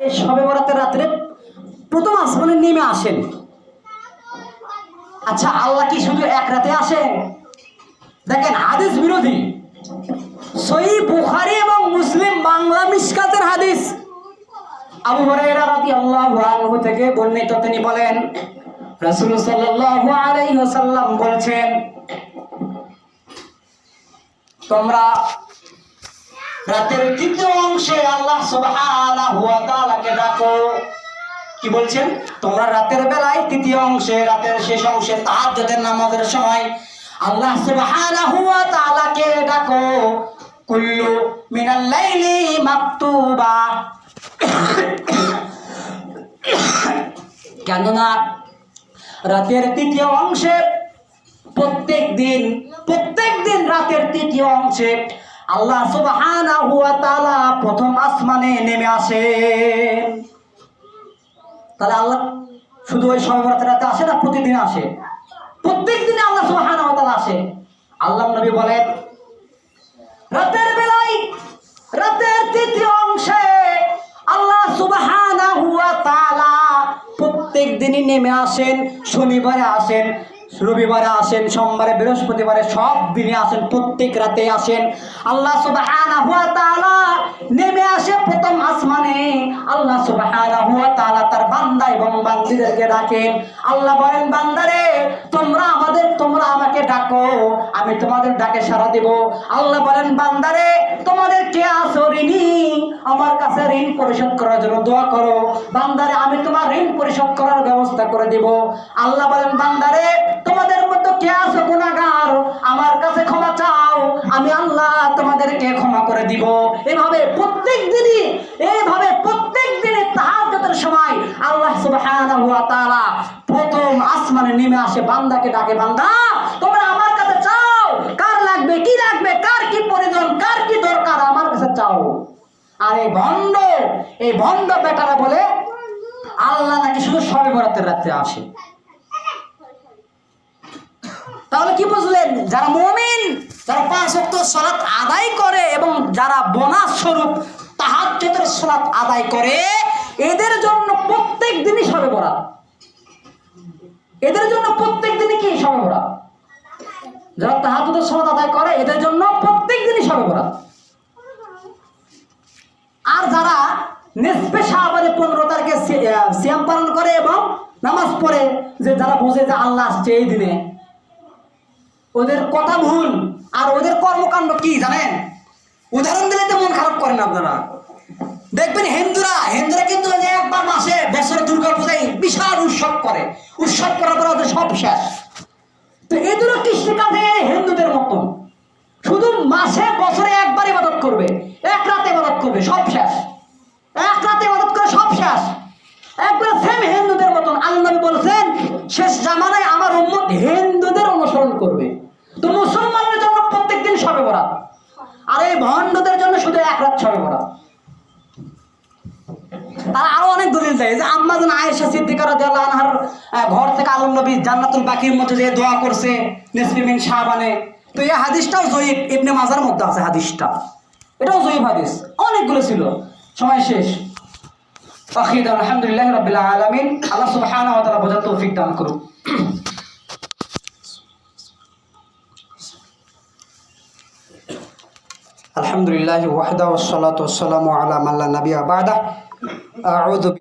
সবে বরাতের রাত্রে প্রথম আসমানে নেমে আসেন। আচ্ছা আল্লাহ কি শুধু এক রাতে আসে? দেখেন, হাদিস বিরোধী। সই বুখারি এবং মুসলিম বাংলা মিসকাতের হাদিস। আবু হুরায়রা রাদিয়াল্লাহু আনহু থেকে বর্ণিত, তিনি বলেন, রাসূল সাল্লাল্লাহু আলাইহি ওয়াসাল্লাম বলছেন, তোমরা রাতের তৃতীয় অংশে আল্লাহ সুবহানাহু ওয়া তাআলাকে ডাকো। কি বলছেন? তোমরা রাতের বেলায় তৃতীয় অংশে, রাতের শেষ অংশে তাহাজ্জুদের নামাজের সময় আল্লাহ সুবহানাহু ওয়া তাআলাকে ডাকো। কুল্লু মিনাল লাইলি মাকতুবা। কেননা রাতের তৃতীয় অংশে প্রত্যেক দিন প্রত্যেক দিন রাতের তৃতীয় অংশে আল্লাহ সুবহানাহু ওয়া তাআলা প্রথম আসমানে নেমে আসে। তাহলে আল্লাহ শুধু ওই সর্বরাতের রাতে আসে না, প্রতিদিন আসে? প্রত্যেক দিনে আল্লাহ সুবহানাহু ওয়া তাআলা আসে। আল্লাহ নবী বলেন, রাতের বেলায়, রাতের তৃতীয় অংশে আল্লাহ সুবহানাহু ওয়া তাআলা প্রত্যেক দিনই নেমে আসেন, শনিবারে আসেন রবিবারে আসেন, সোমবারে বৃহস্পতিবারে সব দিনে আসেন, প্রত্যেক রাতে আসেন। আল্লাহ নেমে আসে প্রথম আসমানে। আল্লাহ তাআলা তার বান্দা এবং বান্দীদেরকে ডাকেন। আল্লাহ বলেন, বান্দারে, তোমরা আমাদের, তোমরা আমাকে ডাকো, আমি তোমাদের ডাকে সাড়া দেব। আল্লাহ বলেন, বান্দারে, তোমাদের কে আসো ঋণী? আমার কাছে ঋণ পরিশোধ করার জন্য দোয়া করো। বান্দারে, আমি তোমার ঋণ পরিশোধ করার ব্যবস্থা করে দেব। আল্লাহ বলেন, বান্দারে তোমাদের মধ্যে কে আসো গুনাহগার? আমার কাছে ক্ষমা চাও। আমি আল্লাহ তোমাদেরকে ক্ষমা করে দিব। এভাবে প্রত্যেক দিনই এইভাবে প্রত্যেক দিনে তাহাজ্জুদের সময় আল্লাহ সুবহানাহু ওয়া তাআলা প্রথম আসমানে নেমে আসে, বান্দাকে ডাকে, বান্দা, তোমরা আমার কাছে চাও। কার লাগবে, কি লাগবে, কার কি প্রয়োজন, কার কি দরকার, আমার কাছে চাও। আর এই ভণ্ড এই ভণ্ড বেটারা বলে, আল্লাহ নাকি শুধু সবে বরাতের রাত্রে আসে। তাহলে কি বুঝলেন? যারা মুমিন, যারা পাঁচ ওয়াক্ত সালাত আদায় করে এবং যারা বোনাস স্বরূপ তাহাজ্জুদের সালাত আদায় করে, এদের জন্য প্রত্যেক দিনই সবে বরাত। এদের জন্য প্রত্যেক দিনই কি সবে বরাত? যারা তাহাজ্জুদের সালাত আদায় করে, এদের জন্য প্রত্যেক দিনই সবে বরাত। আর যারা নিসবে শাহবানে পনেরো তারিখে সিয়াম পালন করে এবং নামাজ পড়ে, যে যারা বোঝে যে আল্লাহ আসছে এই দিনে ওদের কথা ভুল আর ওদের কর্মকাণ্ড কি জানেন? উদাহরণ দিলে তো মন খারাপ করেন আপনারা। দেখবেন হিন্দুরা হিন্দুরা কিন্তু একবার মাসে বছরে দুর্গা পূজায় বিশাল উৎসব করে। উৎসব করার পরে ওদের সব শেষ। তো এদেরও কৃষ্ণকাঁধে হিন্দুদের মতন। শুধু মাসে, বছরে একবার ইবাদত করবে। এক রাতে ইবাদত করবে, সব শেষ। এক রাতে ইবাদত করে সব শেষ। একবার সেম হিন্দুদের মতন। আল্লাহ বলছেন, শেষ জামানায় আমার উম্মত হিন্দুদের অনুসরণ করবে। তো মুসলমানের জন্য প্রত্যেকদিন সবে বরাত। আর এই ভণ্ডদের জন্য শুধু এক রাত সবে বরাত। তারা আরও অনেক দলিল দেয়, যে আম্মা যেন আয়েশা সিদ্দিকা আনহার ঘর থেকে আলম নবী জান্নাতুল বাকির মধ্যে যে দোয়া করছে নিসফিমিন শাহবানে। তো এই হাদিসটাও জয়ীব, ইবনে মাজার মধ্যে আছে হাদিসটা। এটাও জয়ীব হাদিস, অনেকগুলো ছিল। সময় শেষ। আখিদ আলহামদুলিল্লাহ রাব্বিল আলামিন, আল্লাহ সুবহানাহু বোঝার তৌফিক দান করুন الحمد لله وحده والصلاة والسلام على من لا نبي بعده. أعوذ